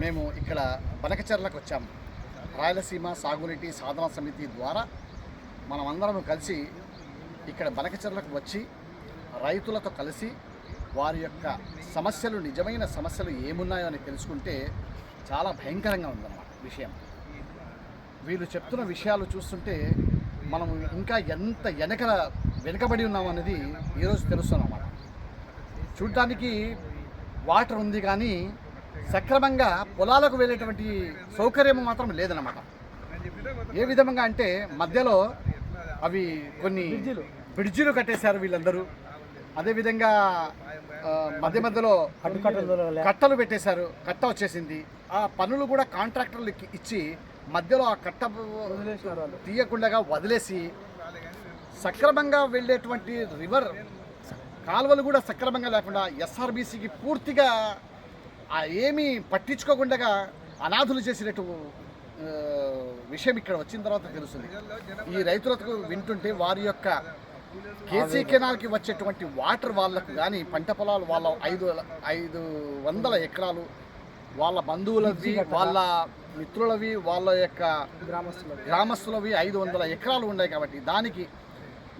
మేము ఇక్కడ బనకచెర్లకు వచ్చాము. రాయలసీమ సాగునీటి సాధన సమితి ద్వారా మనమందరం కలిసి ఇక్కడ బనకచెర్లకు వచ్చి రైతులతో కలిసి వారి యొక్క సమస్యలు నిజమైన సమస్యలు ఏమున్నాయో అని తెలుసుకుంటే చాలా భయంకరంగా ఉందన్నమాట విషయం. వీళ్ళు చెప్తున్న విషయాలు చూస్తుంటే మనం ఇంకా ఎంత వెనక వెనుకబడి ఉన్నామనేది ఈరోజు తెలుస్తున్నమాట చూడటానికి వాటర్ ఉంది కానీ సక్రమంగా పొలాలకు వెళ్ళేటువంటి సౌకర్యం మాత్రం లేదన్నమాట. ఏ విధంగా అంటే మధ్యలో అవి కొన్ని బ్రిడ్జిలు. కట్టేశారు వీళ్ళందరూ. అదేవిధంగా మధ్య మధ్యలో కట్టలు పెట్టేశారు కట్ట వచ్చేసింది. ఆ పనులు కూడా కాంట్రాక్టర్లకి ఇచ్చి మధ్యలో ఆ కట్ట తీయకుండా వదిలేసి సక్రమంగా వెళ్ళేటువంటి రివర్ కాలువలు కూడా సక్రమంగా లేకుండా ఎస్ఆర్బీసీకి పూర్తిగా ఏమీ పట్టించుకోకుండా అనాథులు చేసినట్టు విషయం ఇక్కడ వచ్చిన తర్వాత తెలుస్తుంది. ఈ రైతులకు వింటుంటే వారి యొక్క కేసీ కెనాల్కి వచ్చేటువంటి వాటర్ వాళ్ళకు కానీ పంట పొలాలు వాళ్ళ ఐదు ఐదు వందల ఎకరాలు వాళ్ళ బంధువులవి వాళ్ళ మిత్రులవి వాళ్ళ యొక్క గ్రామస్తులవి ఐదు వందల ఎకరాలు ఉన్నాయి కాబట్టి దానికి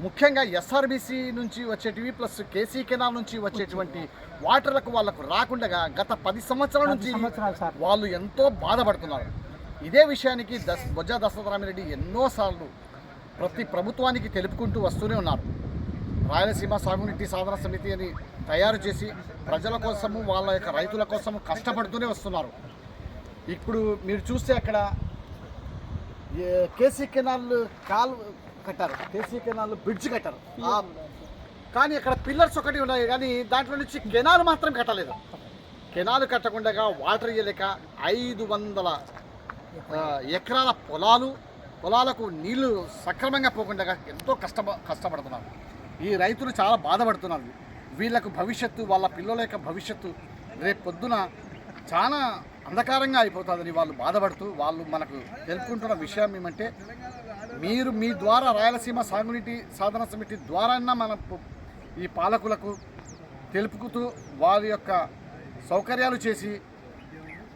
ముఖ్యంగా ఎస్ఆర్బిసి నుంచి వచ్చేటివి ప్లస్ కేసీ కెనాల్ నుంచి వచ్చేటువంటి వాటర్లకు వాళ్ళకు రాకుండా గత పది సంవత్సరాల నుంచి. వాళ్ళు ఎంతో బాధపడుతున్నారు. ఇదే విషయానికి దశ బొజ్జా దశరథరామిరెడ్డి ఎన్నోసార్లు ప్రతి ప్రభుత్వానికి తెలుపుకుంటూ వస్తూనే ఉన్నారు. రాయలసీమ సాగునీటి సాధన సమితి అని తయారు చేసి ప్రజల కోసము వాళ్ళ యొక్క రైతుల కోసము కష్టపడుతూనే వస్తున్నారు. ఇప్పుడు మీరు చూస్తే అక్కడ కేసీ కెనాల్ కాల్ కట్టారు. కేసీ కెనాల్ బ్రిడ్జ్ కట్టారు. కానీ అక్కడ పిల్లర్స్ ఒకటి ఉన్నాయి కానీ దాంట్లో నుంచి కెనాల్ మాత్రం కట్టలేదు. కెనాల్ కట్టకుండా వాటర్ ఇయ్యలేక ఐదు వందల ఎకరాల పొలాలు పొలాలకు నీళ్ళు సక్రమంగా పోకుండా ఎంతో కష్ట కష్టపడుతున్నారు. ఈ రైతులు చాలా బాధపడుతున్నారు. వీళ్ళకు భవిష్యత్తు వాళ్ళ పిల్లల యొక్క భవిష్యత్తు రేపు పొద్దున చాలా అంధకారంగా అయిపోతుందని వాళ్ళు బాధపడుతూ వాళ్ళు మనకు తెలుపుకుంటున్న విషయం ఏమంటే మీరు మీ ద్వారా రాయలసీమ సాగునీటి సాధన సమితి ద్వారా మన ఈ పాలకులకు తెలుపుకుతూ వారి యొక్క సౌకర్యాలు చేసి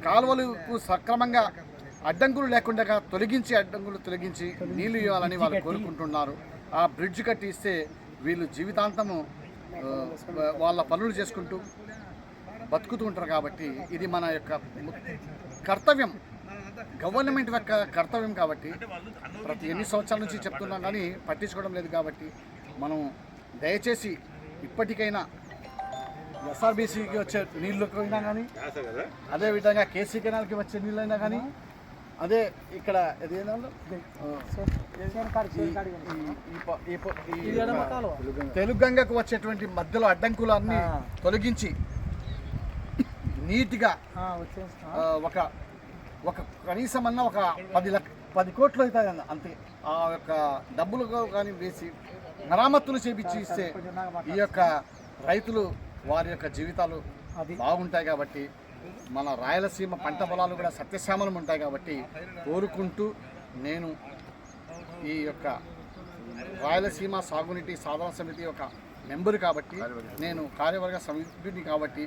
కాలువలకు సక్రమంగా అడ్డంకులు లేకుండా తొలగించి అడ్డంకులు తొలగించి నీళ్ళు ఇవ్వాలని వాళ్ళు కోరుకుంటున్నారు. ఆ బ్రిడ్జ్ కట్టి ఇస్తే వీళ్ళు జీవితాంతము వాళ్ళ పనులు చేసుకుంటూ బతుకుతూ ఉంటారు కాబట్టి ఇది మన యొక్క కర్తవ్యం. గవర్నమెంట్ యొక్క కర్తవ్యం కాబట్టి ప్రతి ఎన్ని సంవత్సరాల నుంచి చెప్తున్నాం కానీ పట్టించుకోవడం లేదు కాబట్టి మనం దయచేసి ఇప్పటికైనా ఎస్ఆర్బీసీకి వచ్చే నీళ్ళకి అయినా కానీ అదే విధంగా కేసీ కెనాల్కి వచ్చే నీళ్ళైనా కానీ అదే ఇక్కడ ఇదేనా తెలుగంగకు వచ్చేటువంటి మధ్యలో అడ్డంకులు అన్ని. తొలగించి నీట్గా ఒక ఒక కనీసం అన్న ఒక పది లక్ష పది కోట్లు అవుతాయి అన్న అంతే ఆ యొక్క డబ్బులు కానీ వేసి మరామత్తులు చేపించి ఇస్తే ఈ యొక్క రైతులు వారి యొక్క జీవితాలు. బాగుంటాయి కాబట్టి మన రాయలసీమ పంట పొలాలు కూడా సత్యశ్యామలం ఉంటాయి కాబట్టి కోరుకుంటూ నేను ఈ యొక్క రాయలసీమ సాగునీటి సాధన సమితి ఒక మెంబర్ కాబట్టి నేను కార్యవర్గ సభ్యుడిని కాబట్టి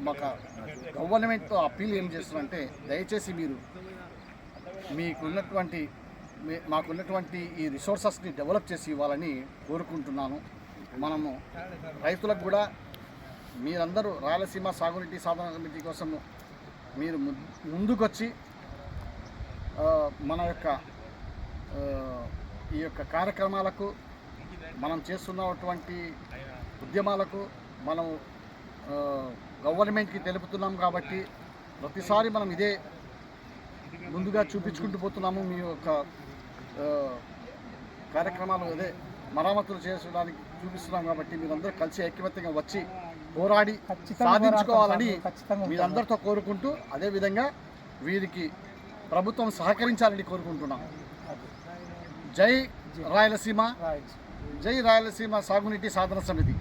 మాకు గవర్నమెంట్తో అప్పీల్ ఏం చేస్తున్నారంటే దయచేసి మీరు మీకున్నటువంటి మీ- మాకున్నటువంటి ఈ రిసోర్సెస్ని డెవలప్ చేసి ఇవ్వాలని కోరుకుంటున్నాను. మనము రైతులకు కూడా మీరందరూ రాయలసీమ సాగునీటి సాధన సమితి కోసం మీరు ము- ముందుకొచ్చి మన యొక్క ఈ యొక్క కార్యక్రమాలకు మనం చేస్తున్నటువంటి ఉద్యమాలకు మనం గవర్నమెంట్కి తెలుపుతున్నాం కాబట్టి ప్రతిసారి మనం ఇదే ముందుగా చూపించుకుంటూ పోతున్నాము. మీ యొక్క కార్యక్రమాలు అదే మరామతులు చేసుకోవడానికి చూపిస్తున్నాం కాబట్టి మీరందరూ కలిసి ఐక్యమత్యంగా వచ్చి పోరాడి సాధించుకోవాలని. మీరందరితో కోరుకుంటూ అదేవిధంగా వీరికి ప్రభుత్వం సహకరించాలని కోరుకుంటున్నాం. జై రాయలసీమ. జై రాయలసీమ సాగునీటి సాధన సమితి.